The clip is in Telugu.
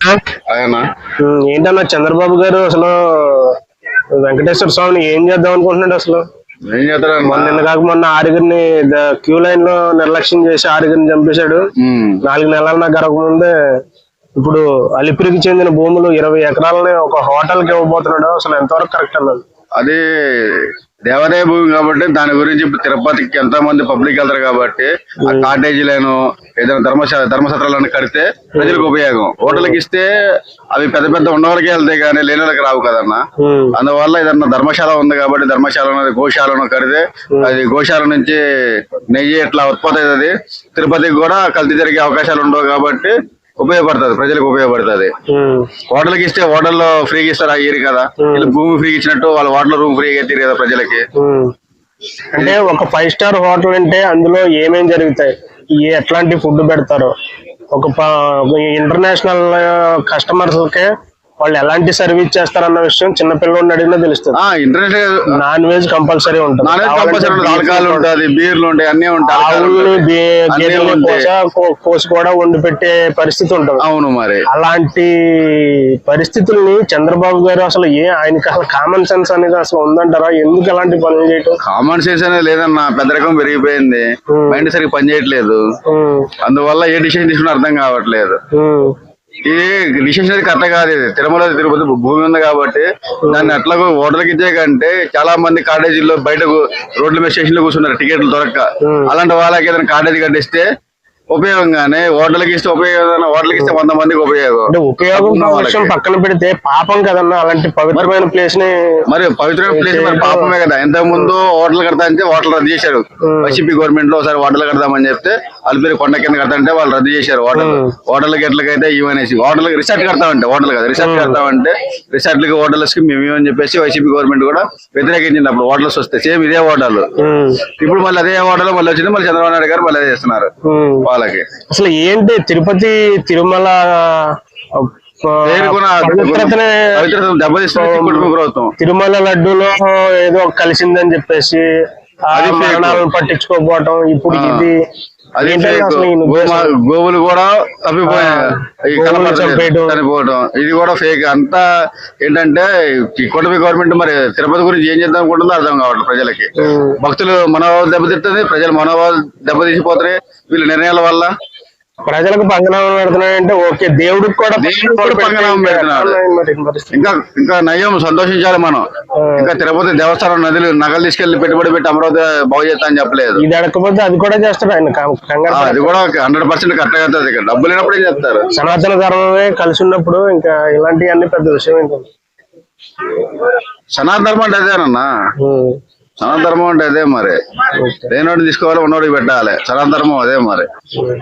ఆయన. ఏంటన్నా చంద్రబాబు గారు అసలు వెంకటేశ్వర స్వామిని ఏం చేద్దాం అనుకుంటున్నాడు అసలు? ఏం చేస్తారన్న మొన్న నిన్న కాక మొన్న ఆరుగురిని క్యూ లైన్లో నిర్లక్ష్యం చేసి ఆరుగురిని చంపేశాడు. నాలుగు నెలల గడక ముందే ఇప్పుడు అలిపిరికి చెందిన భూములు ఇరవై ఎకరాలని ఒక హోటల్కి ఇవ్వబోతున్నాడు. అసలు ఎంతవరకు కరెక్ట్ అన్నది అది దేవాదాయ భూమి కాబట్టి దాని గురించి తిరుపతికి ఎంతో మంది పబ్లిక్ వెళ్తారు కాబట్టి ఆ కాటేజీలను ఏదైనా ధర్మశాల ధర్మసత్రాలను కడితే ప్రజలకు ఉపయోగం. హోటల్కి ఇస్తే అవి పెద్ద పెద్ద ఉన్నవాళ్ళకే వెళ్తాయి కానీ లేని వాళ్ళకి రావు కదన్నా. అందువల్ల ఏదన్నా ధర్మశాల ఉంది కాబట్టి ధర్మశాల అనేది గోశాలను కడితే అది గోశాల నుంచి నెయ్యి ఇట్లా ఉత్పత్తి అవుతుంది? తిరుపతికి కూడా కల్తీ జరిగే అవకాశాలు ఉండవు కాబట్టి ఉపయోగపడుతుంది ప్రజలకు ఉపయోగపడుతుంది. హోటల్కి ఇస్తే హోటల్లో ఫ్రీగా ఇస్తారు ఆ ఇయర్ కదా. వీళ్ళు భూమి ఫ్రీగా ఇచ్చినట్టు వాళ్ళ హోటల్ రూమ్ ఫ్రీగా ఇస్తారు కదా ప్రజలకి. అంటే ఒక ఫైవ్ స్టార్ హోటల్ అంటే అందులో ఏమేం జరుగుతాయి? ఎట్లాంటి ఫుడ్ పెడతారు? ఒక ఇంటర్నేషనల్ కస్టమర్స్కి వాళ్ళు ఎలాంటి సర్వీస్ చేస్తారన్న విషయం చిన్న పిల్లలు అడిగినా తెలుస్తుంది. నాన్ వెజ్ కంపల్సరీ ఉంటుంది. నాన్ వెజ్ కంపల్సరీ ఉంటుంది ఆల్కహాల్ ఉంటుంది. బీర్లు ఉంటాయి అన్ని ఉంటాయి ఆవుల్ని. కోస కూడా వండి పెట్టే పరిస్థితి ఉంటుంది. అవును మరి. అలాంటి పరిస్థితుల్ని చంద్రబాబు గారు అసలు ఏ ఆయనకి అసలు కామన్ సెన్స్ అనేది అసలు ఉందంటారా? ఎందుకు అలాంటి పనులు చేయటం? కామన్ సెన్స్ అనేది లేదన్న పెద్దరకం పెరిగిపోయింది. మైండ్ సరిగ్గా పనిచేయట్లేదు ఉమ్, అందువల్ల ఏ డిసిషన్ తీసుకున్నా అర్థం కావట్లేదు. ఇది అనేది కరెక్ట్ కాదు ఇది. తిరుమల తిరుపతి భూమి ఉంది కాబట్టి దాన్ని అట్లాగో ఓటర్కి ఇచ్చే కంటే చాలా మంది కాలేజీల్లో బయట రోడ్ల మీద స్టేషన్లో కూర్చున్నారు టికెట్లు దొరక్క. అలాంటి వాళ్ళకి ఏదైనా కాలేజీ కట్టిస్తే ఉపయోగంగానే ఓటర్లకి ఇస్తే ఉపయోగం ఓటర్లకి ఇస్తే వంద మందికి ఉపయోగం. అంటే ఉపయోగం విషయం. పక్కన పెడితే పాపం కదన్నా అలాంటి పవిత్రమైన ప్లేస్ని మరి పవిత్రమైన ప్లేస్ మరి పాపమే కదా. ఇంతకు ముందు హోటల్ కడతా అంటే హోటల్ రద్దు చేశారు. వైసీపీ గవర్నమెంట్లో ఒకసారి హోటల్ కడదామని చెప్తే అల్పిరి కొండ కింద కడతా అంటే వాళ్ళు రద్దు చేశారు హోటల్ హోటల్ గట్లకైతే ఇవనేసి హోటల్ రిసార్ట్ కడతామంటే హోటల్ కదా రిసార్ట్ కడతామంటే రిసార్ట్కి హోటల్స్కి మేము ఇవ్వని చెప్పేసి వైసీపీ గవర్నమెంట్ కూడా వ్యతిరేకించింది. అప్పుడు హోటల్స్ వస్తే సేమ్ ఇదే హోటల్ ఉమ్, ఇప్పుడు మళ్ళీ అదే హోటల్ మళ్ళీ వచ్చింది మళ్ళీ చంద్రబాబు నాయుడు గారు మళ్ళీ అదే చేస్తున్నారు. వాళ్ళకి అసలు ఏంటి తిరుపతి తిరుమల తిరుమల లడ్డూలో ఏదో కలిసిందని చెప్పేసి ఆ అది పట్టించుకోకపోవటం ఇప్పుడు ఇది అది గోవులు కూడా. చనిపోవడం ఇది కూడా ఫేక్ అంతా ఏంటంటే కూటమి గవర్నమెంట్ మరి తిరుపతి గురించి ఏం చేద్దాం అనుకుంటుందో అర్థం కావట్లేదు ప్రజలకి. భక్తులు మనోభావాలు దెబ్బతిస్తుంది ప్రజలు మనోభావాలు దెబ్బతీసిపోతున్నాయి వీళ్ళ నిర్ణయాల వల్ల. ప్రజలకు పంగనామం పెడుతున్నాయంటే ఓకే దేవుడికి కూడా దేవుడికి కూడా పంగనామం పెడుతున్నాడు. ఇంకా ఇంకా నయం సంతోషించాలి మనం. ఇంకా తిరుపతి దేవస్థానం నదులు నగలు తీసుకెళ్ళి పెట్టుబడి పెట్టి అమరావతి బాగు చేస్తా అని చెప్పలేదు. ఇది అడగకపోతే అది కూడా చేస్తాడు ఆయన. అది కూడా హండ్రెడ్ పర్సెంట్ కరెక్ట్ అవుతుంది ఇక్కడ డబ్బు లేనప్పుడు చేస్తారు? సనాతన ధర్మమే కలిసి ఉన్నప్పుడు ఇంకా ఇలాంటివన్నీ పెద్ద విషయం ఏంటంటే సనాతన ధర్మం అంటే అదేనన్నా? ఉమ్, సనాతన ధర్మం అంటే అదే మరి ఓకే. లేనోడిని తీసుకోవాలి ఉన్నోడికి పెట్టాలి సనాతన ధర్మం అదే మరి ఉమ్.